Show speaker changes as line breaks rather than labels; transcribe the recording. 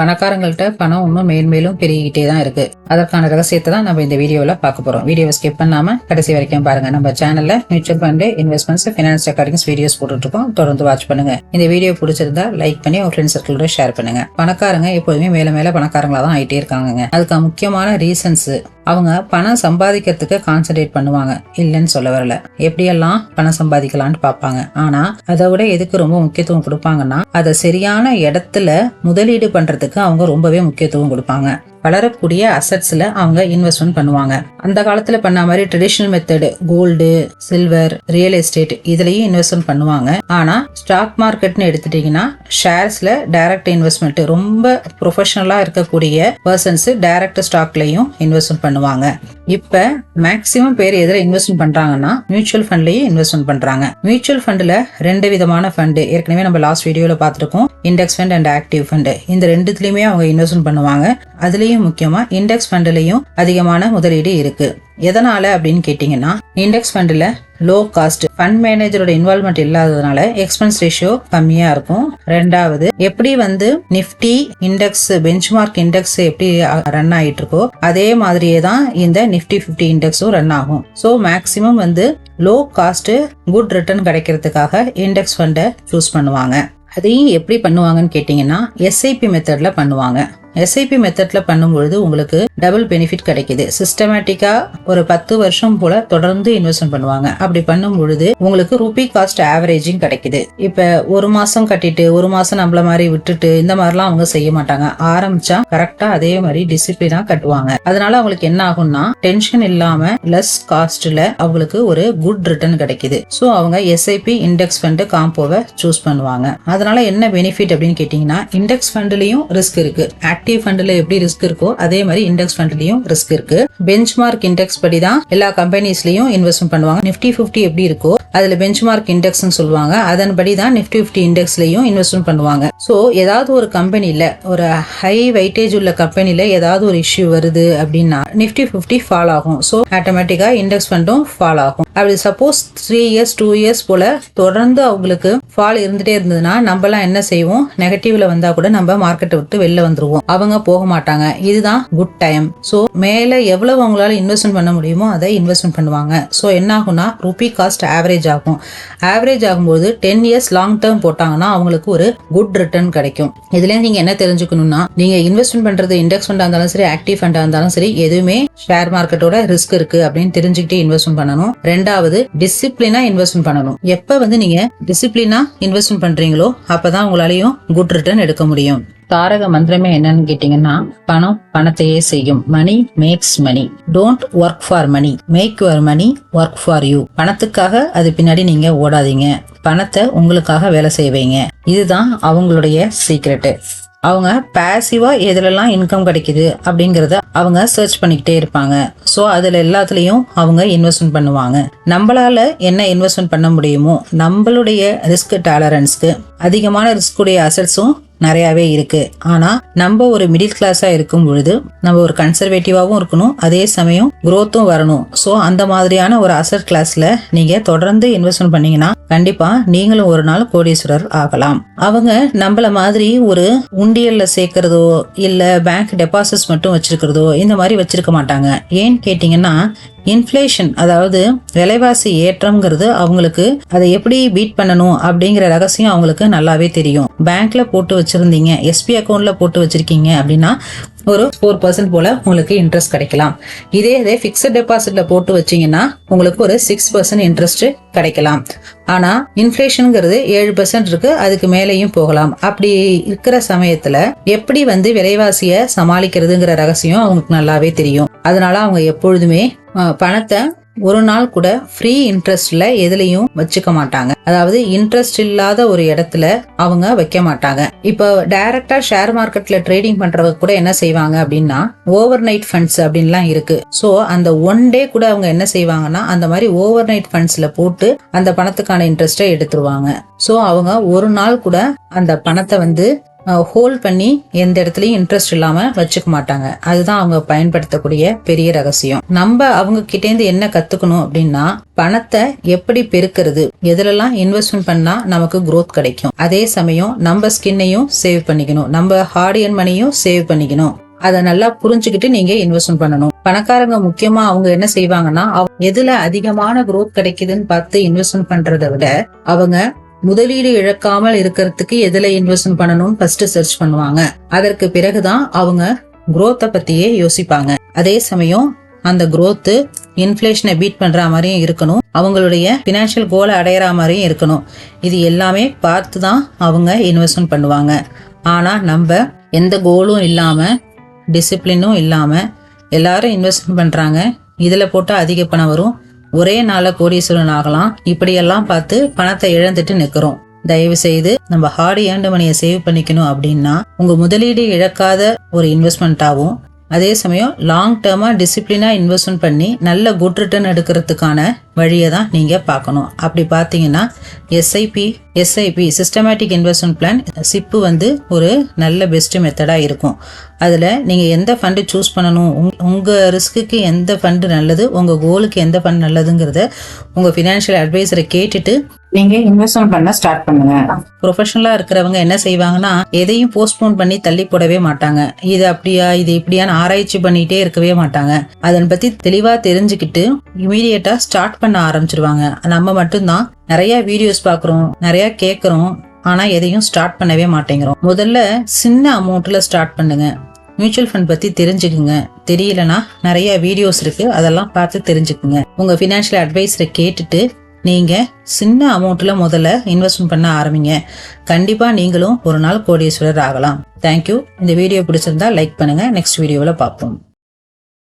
பணக்காரங்கள்ட்ட பணம் இன்னும் மேன்மேலும் பெருகிக்கிட்டே தான் இருக்கு. அதற்கான ரகசியத்தை தான் நம்ம இந்த வீடியோவில் பார்க்க போறோம். வீடியோவை ஸ்கிப் பண்ணாம கடைசி வரைக்கும் பாருங்க. நம்ம சேனல்ல mutual fund investments finance accordings videos போட்டுருக்கோம் தொடர்ந்து வாட்ச் பண்ணுங்க. இந்த வீடியோ பிடிச்சிருந்தா லைக் பண்ணி உங்க ஃப்ரெண்ட்ஸ் சர்க்கிளோட ஷேர் பண்ணுங்க. பணக்காரங்க எப்போதுமே மேல மேல பணக்காரங்களா தான் ஆயிட்டே இருக்காங்க அதுக்கு முக்கியமான ரீசன்ஸ் அவங்க பணம் சம்பாதிக்கிறதுக்கு கான்சென்ட்ரேட் பண்ணுவாங்க. இல்லைன்னு சொல்ல வரல. எப்படியெல்லாம் பணம் சம்பாதிக்கலாம்னு பார்ப்பாங்க. ஆனா அதை விட எதுக்கு ரொம்ப முக்கியத்துவம் கொடுப்பாங்கன்னா அதை சரியான இடத்துல முதலீடு பண்றதுக்கு அவங்க ரொம்பவே முக்கியத்துவம் கொடுப்பாங்க. வளரக்கூடிய அசட்ஸ்ல அவங்க இன்வெஸ்ட்மெண்ட் பண்ணுவாங்க. அந்த காலத்துல பண்ண மாதிரி traditional method gold silver real estate இதுலயும் இன்வெஸ்ட்மெண்ட் பண்ணுவாங்க. ஆனா ஸ்டாக் மார்க்கெட்னு எடுத்துட்டீங்கன்னா ஷேர்ஸ்ல டைரக்ட் இன்வெஸ்ட்மெண்ட் ரொம்ப ப்ரொஃபஷனலா இருக்கக்கூடிய பர்சன்ஸ் டைரக்ட் ஸ்டாக்லயும் இன்வெஸ்ட்மெண்ட் பண்ணுவாங்க. இப்ப மேக்சிமம் பேர் எதுல இன்வெஸ்ட்மெண்ட் பண்றாங்கன்னா மியூச்சுவல் ஃபண்ட்லேயே இன்வெஸ்ட்மெண்ட் பண்றாங்க. மியூச்சுவல் ஃபண்ட்ல ரெண்டு விதமான ஃபண்ட் ஏற்கனவே நம்ம லாஸ்ட் வீடியோல பார்த்துருக்கோம். Index fund and active fund இந்த ரெண்டுத்துலயுமே அவங்க இன்வெஸ்ட்மெண்ட் பண்ணுவாங்க. அதுலேயும் முக்கியமாக இண்டெக்ஸ் ஃபண்டுலேயும் அதிகமான முதலீடு இருக்குது எதனால் அப்படின்னு கேட்டிங்கன்னா இண்டெக்ஸ் ஃபண்டில் லோ காஸ்ட் ஃபண்ட் மேனேஜரோட இன்வால்மெண்ட் இல்லாததுனால எக்ஸ்பென்ஸ் ரேஷியோ கம்மியாக இருக்கும். ரெண்டாவது எப்படி வந்து நிஃப்டி இண்டெக்ஸ் பெஞ்ச்மார்க் இண்டெக்ஸ் எப்படி ரன் ஆகிட்டு இருக்கோ அதே மாதிரியே தான் இந்த நிஃப்டி ஃபிஃப்டி இண்டெக்ஸும் ரன் ஆகும். ஸோ மேக்சிமம் வந்து லோ காஸ்ட் குட் ரிட்டர்ன் கிடைக்கிறதுக்காக இண்டெக்ஸ் ஃபண்டை சூஸ் பண்ணுவாங்க. அதையும் எப்படி பண்ணுவாங்கன்னு கேட்டிங்கன்னா எஸ்ஐபி மெத்தடில் பண்ணுவாங்க. எஸ்ஐபி மெத்தட்ல பண்ணும்பொழுது உங்களுக்கு டபுள் பெனிஃபிட் கிடைக்குது. சிஸ்டமேட்டிக்கா ஒரு பத்து வருஷம் போல தொடர்ந்து இன்வெஸ்ட்மெண்ட் பண்ணுவாங்க. அப்படி பண்ணும் பொழுது உங்களுக்கு ருபி காஸ்ட் ஆவரேஜிங் கிடைக்குது. இப்ப ஒரு மாசம் கட்டிட்டு ஒரு மாசம் நம்மள மாதிரி விட்டுட்டு இந்த மாதிரிலாம் அவங்க செய்ய மாட்டாங்க. ஆரம்பிச்சா கரெக்டா அதே மாதிரி டிசிப்ளினா கட்டுவாங்க. அதனால அவங்களுக்கு என்ன ஆகும்னா டென்ஷன் இல்லாம லெஸ் காஸ்ட்ல அவங்களுக்கு ஒரு குட் ரிட்டர்ன் கிடைக்குது. ஸோ அவங்க எஸ்ஐபி இண்டெக்ஸ் ஃபண்ட் காம்போவை சூஸ் பண்ணுவாங்க. அதனால என்ன பெனிஃபிட் அப்படின்னு கேட்டீங்கன்னா இண்டெக்ஸ் ஃபண்ட்லயும் ரிஸ்க் இருக்கு. ஆக்டிவ் ஃபண்ட்ல எப்படி ரிஸ்க் இருக்கோ அதே மாதிரி இண்டெக்ஸ் ஃபண்ட்லயும் ரிஸ்க் இருக்கு. பெஞ்ச் மார்க் இண்டெக்ஸ் படி தான் எல்லா கம்பெனிஸ்லயும் இன்வெஸ்ட்மெண்ட் பண்ணுவாங்க. நிஃப்டி ஃபிஃப்டி எப்படி இருக்கோ அதுல பெஞ்ச் மார்க் இண்டெக்ஸ் சொல்லுவாங்க. அதன்படி தான் நிஃப்டி ஃபிஃப்டி இண்டெக்ஸ்லயும் இன்வெஸ்ட்மெண்ட் பண்ணுவாங்க. ஸோ ஏதாவது ஒரு கம்பெனியில ஒரு ஹை வெயிட்டேஜ் உள்ள கம்பெனியில ஏதாவது ஒரு இஷ்யூ வருது அப்படின்னா நிஃப்டி ஃபிஃப்டி ஃபால் ஆகும். ஸோ ஆட்டோமேட்டிக்கா இண்டெக்ஸ் ஃபண்டும் ஃபால் ஆகும். அப்படி suppose three years two years போல தொடர்ந்து அவங்களுக்கு ஃபால் இருந்துட்டே இருந்ததுன்னா நம்மலாம் என்ன செய்வோம்? நெகட்டிவ்ல வந்தா கூட நம்ம மார்க்கெட்டை விட்டு வெளில வந்துருவோம். அவங்க போக மாட்டாங்க. இதுதான் குட் டைம் ஸோ மேலே எவ்வளவு அவங்களால இன்வெஸ்ட்மெண்ட் பண்ண முடியுமோ அதை இன்வெஸ்ட்மெண்ட் பண்ணுவாங்க. ஸோ என்ன ஆகும்னா ருபி காஸ்ட் ஆவரேஜ் ஆகும். ஆவரேஜ் ஆகும்போது டென் இயர்ஸ் லாங் டேர்ம் போட்டாங்கன்னா அவங்களுக்கு ஒரு குட் ரிட்டர்ன் கிடைக்கும். இதுல நீங்க என்ன தெரிஞ்சுக்கணும்னா நீங்க இன்வெஸ்ட்மெண்ட் பண்றது இண்டெக்ஸ் ஃபண்டா இருந்தாலும் சரி ஆக்டிவ் ஃபண்டா இருந்தாலும் சரி எதுவுமே ஷேர் மார்க்கெட்டோட ரிஸ்க் இருக்கு அப்படின்னு தெரிஞ்சுக்கிட்டு இன்வெஸ்ட்மெண்ட் பண்ணணும். ரெண்டாவது டிசிப்ளினா இன்வெஸ்ட்மெண்ட் பண்ணணும். எப்ப வந்து நீங்க டிசிப்ளினா இன்வெஸ்ட்மெண்ட் பண்றீங்களோ அப்பதான் உங்களாலையும் குட் ரிட்டர்ன் எடுக்க முடியும். தாரக மந்திரமே என்னன்னு கேட்டீங்கன்னா பணம் பணத்தையே செய்யும். Money makes money don't work for money make your money work for you பணத்துக்காக அது பின்னாடி நீங்க ஓடாதீங்க. பணத்தை உங்களுக்காக வேலை செய்வீங்க இதுதான் அவங்களுடைய சீக்ரெட்டு அவங்க பேசிவா எதுலலாம் இன்கம் கிடைக்குது அப்படிங்கறத அவங்க சர்ச் பண்ணிக்கிட்டே இருப்பாங்க. ஸோ அதுல எல்லாத்துலயும் அவங்க இன்வெஸ்ட்மெண்ட் பண்ணுவாங்க. நம்மளால என்ன இன்வெஸ்ட்மெண்ட் பண்ண முடியுமோ நம்மளுடைய ரிஸ்க் டாலரன்ஸ்க்கு அதிகமான ரிஸ்க் உடைய அசட்ஸும் நிறையாவே இருக்கு. ஆனா நம்ம ஒரு மிடில் கிளாஸா இருக்கும் பொழுது நம்ம ஒரு கன்சர்வேட்டிவாகவும் இருக்கணும் அதே சமயம் குரோத்தும் வரணும். ஸோ அந்த மாதிரியான ஒரு அசட் கிளாஸ்ல நீங்க தொடர்ந்து இன்வெஸ்ட்மெண்ட் பண்ணீங்கன்னா கண்டிப்பா நீங்களும் ஒரு நாள் கோடீஸ்வரர் ஆகலாம். அவங்க நம்மள மாதிரி ஒரு உண்டியல்ல சேர்க்கறதோ இல்ல பேங்க் டெபாசிட்ஸ் மட்டும் வச்சிருக்கிறதோ இந்த மாதிரி வச்சிருக்க மாட்டாங்க. ஏன்னு கேட்டீங்கன்னா இன்ஃப்ளேஷன் அதாவது விலைவாசி ஏற்றம்ங்கிறது அவங்களுக்கு அதை எப்படி பீட் பண்ணணும் அப்படிங்கிற ரகசியம் அவங்களுக்கு நல்லாவே தெரியும். பேங்க்ல போட்டு வச்சிருந்தீங்க எஸ்பி அக்கௌண்ட்ல போட்டு வச்சிருக்கீங்க அப்படின்னா ஒரு ஃபோர் பர்சன்ட் போல உங்களுக்கு இன்ட்ரெஸ்ட் கிடைக்கலாம். இதே இதே ஃபிக்ஸட் டெபாசிட்ல போட்டு வச்சீங்கன்னா உங்களுக்கு ஒரு சிக்ஸ் பர்சன்ட் இன்ட்ரெஸ்ட் கிடைக்கலாம். ஆனா இன்ஃப்ளேஷனுங்கிறது ஏழு பர்சன்ட் இருக்கு அதுக்கு மேலேயும் போகலாம். அப்படி இருக்கிற சமயத்துல எப்படி வந்து விலைவாசியை சமாளிக்கிறதுங்கிற ரகசியம் அவங்களுக்கு நல்லாவே தெரியும். அதனால அவங்க எப்பொழுதுமே பணத்தை ஒரு நாள் கூட ஃப்ரீ இன்ட்ரெஸ்ட்ல எதுலையும் வச்சுக்க மாட்டாங்க. அதாவது இன்ட்ரெஸ்ட் இல்லாத ஒரு இடத்துல அவங்க வைக்க மாட்டாங்க. இப்போ டைரக்டா ஷேர் மார்க்கெட்ல ட்ரேடிங் பண்றவங்க கூட என்ன செய்வாங்க அப்படின்னா ஓவர் நைட் ஃபண்ட்ஸ் அப்படின்லாம் இருக்கு. ஸோ அந்த ஒன் டே கூட அவங்க என்ன செய்வாங்கன்னா அந்த மாதிரி ஓவர் நைட் ஃபண்ட்ஸ்ல போட்டு அந்த பணத்துக்கான இன்ட்ரெஸ்ட்டை எடுத்துருவாங்க. ஸோ அவங்க ஒரு நாள் கூட அந்த பணத்தை வந்து ஹோல்ட் பண்ணி எந்த இடத்துலையும் இன்ட்ரெஸ்ட் இல்லாமல் வச்சுக்க மாட்டாங்க. அதுதான் அவங்க பயன்படுத்தக்கூடிய பெரிய ரகசியம். நம்ம அவங்க கிட்டேந்து என்ன கத்துக்கணும் அப்படின்னா பணத்தை எப்படி பெருக்கிறது எதுலலாம் இன்வெஸ்ட்மெண்ட் பண்ணா நமக்கு குரோத் கிடைக்கும். அதே சமயம் நம்ம ஸ்கின்னையும் சேவ் பண்ணிக்கணும். நம்ம ஹார்ட் அண்ட் மணியும் சேவ் பண்ணிக்கணும். அதை நல்லா புரிஞ்சுக்கிட்டு நீங்க இன்வெஸ்ட்மெண்ட் பண்ணணும். பணக்காரங்க முக்கியமா அவங்க என்ன செய்வாங்கன்னா எதுல அதிகமான குரோத் கிடைக்குதுன்னு பார்த்து இன்வெஸ்ட்மெண்ட் பண்றதை விட அவங்க முதலீடு இழக்காமல் இருக்கிறதுக்கு எதுல இன்வெஸ்ட்மெண்ட் பண்ணணும்னு ஃபர்ஸ்ட் சர்ச் பண்ணுவாங்க. அதற்கு பிறகுதான் அவங்க குரோத்தை பத்தியே யோசிப்பாங்க. அதே சமயம் அந்த growth இன்ஃப்ளேஷனை பீட் பண்ற மாதிரியும் இருக்கணும். அவங்களுடைய பினான்சியல் கோலை அடையிற மாதிரியும் இருக்கணும். இது எல்லாமே பார்த்து தான் அவங்க இன்வெஸ்ட்மெண்ட் பண்ணுவாங்க. ஆனா நம்ம எந்த கோலும் இல்லாம டிசிப்ளினும் இல்லாம எல்லாரும் இன்வெஸ்ட்மெண்ட் பண்றாங்க. இதில் போட்டால் அதிக பணம் வரும். ஒரே நாள கோடீஸ்வரன் ஆகலாம். இப்படியெல்லாம் பார்த்து பணத்தை இழந்துட்டு நிக்கிறோம் தயவு செய்து நம்ம ஹார்ட் ஏண்டு மணியை சேவ் பண்ணிக்கணும் அப்படின்னா உங்க முதலீடு இழக்காத ஒரு இன்வெஸ்ட்மெண்ட்டாகவும் அதே சமயம் லாங் டேர்மா டிசிப்ளினா இன்வெஸ்ட்மெண்ட் பண்ணி நல்ல குட் ரிட்டர்ன் எடுக்கிறதுக்கான வழியை தான் நீங்க பார்க்கணும். அப்படி பார்த்தீங்கன்னா SIP SIP systematic investment plan SIP வந்து ஒரு நல்ல பெஸ்ட் மெத்தடா இருக்கும். அதுல நீங்க எந்த ஃபண்டு சூஸ் பண்ணணும் உங்க- உங்க ரிஸ்க்குக்கு எந்த ஃபண்டு நல்லது உங்க கோலுக்கு எந்த ஃபண்ட் நல்லதுங்கிறத உங்க ஃபினான்ஷியல் அட்வைசரை கேட்டுட்டு நீங்க இன்வெஸ்ட்மெண்ட் பண்ண ஸ்டார்ட் பண்ணுங்க. ப்ரொஃபஷனலா இருக்கிறவங்க என்ன செய்வாங்கன்னா எதையும் போஸ்ட்போன் பண்ணி தள்ளி போடவே மாட்டாங்க. இது அப்படியா இது இப்படியான்னு ஆராய்ச்சி பண்ணிட்டே இருக்கவே மாட்டாங்க. அதன் பத்தி தெளிவா தெரிஞ்சுக்கிட்டு இமீடியட்டா ஸ்டார்ட் பண்ண ஆரம்பிச்சிருவாங்க. நம்ம மட்டும்தான் நிறைய வீடியோஸ் பார்க்குறோம் நிறைய கேட்குறோம் ஆனா எதையும் ஸ்டார்ட் பண்ணவே மாட்டேங்கிறோம். முதல்ல சின்ன அமௌண்ட்ல ஸ்டார்ட் பண்ணுங்க. மியூச்சுவல் ஃபண்ட் பத்தி தெரிஞ்சுக்குங்க. தெரியலனா நிறைய வீடியோஸ் இருக்கு அதெல்லாம் பார்த்து தெரிஞ்சுக்குங்க. உங்க ஃபினான்ஷியல் அட்வைஸரை கேட்டுட்டு நீங்க சின்ன அமௌண்ட்ல முதல்ல இன்வெஸ்ட்மெண்ட் பண்ண ஆரம்பிங்க. கண்டிப்பா நீங்களும் ஒரு நாள் கோடீஸ்வரர் ஆகலாம். தேங்க்யூ இந்த வீடியோ பிடிச்சிருந்தா லைக் பண்ணுங்க. நெக்ஸ்ட் வீடியோவில் பார்ப்போம்.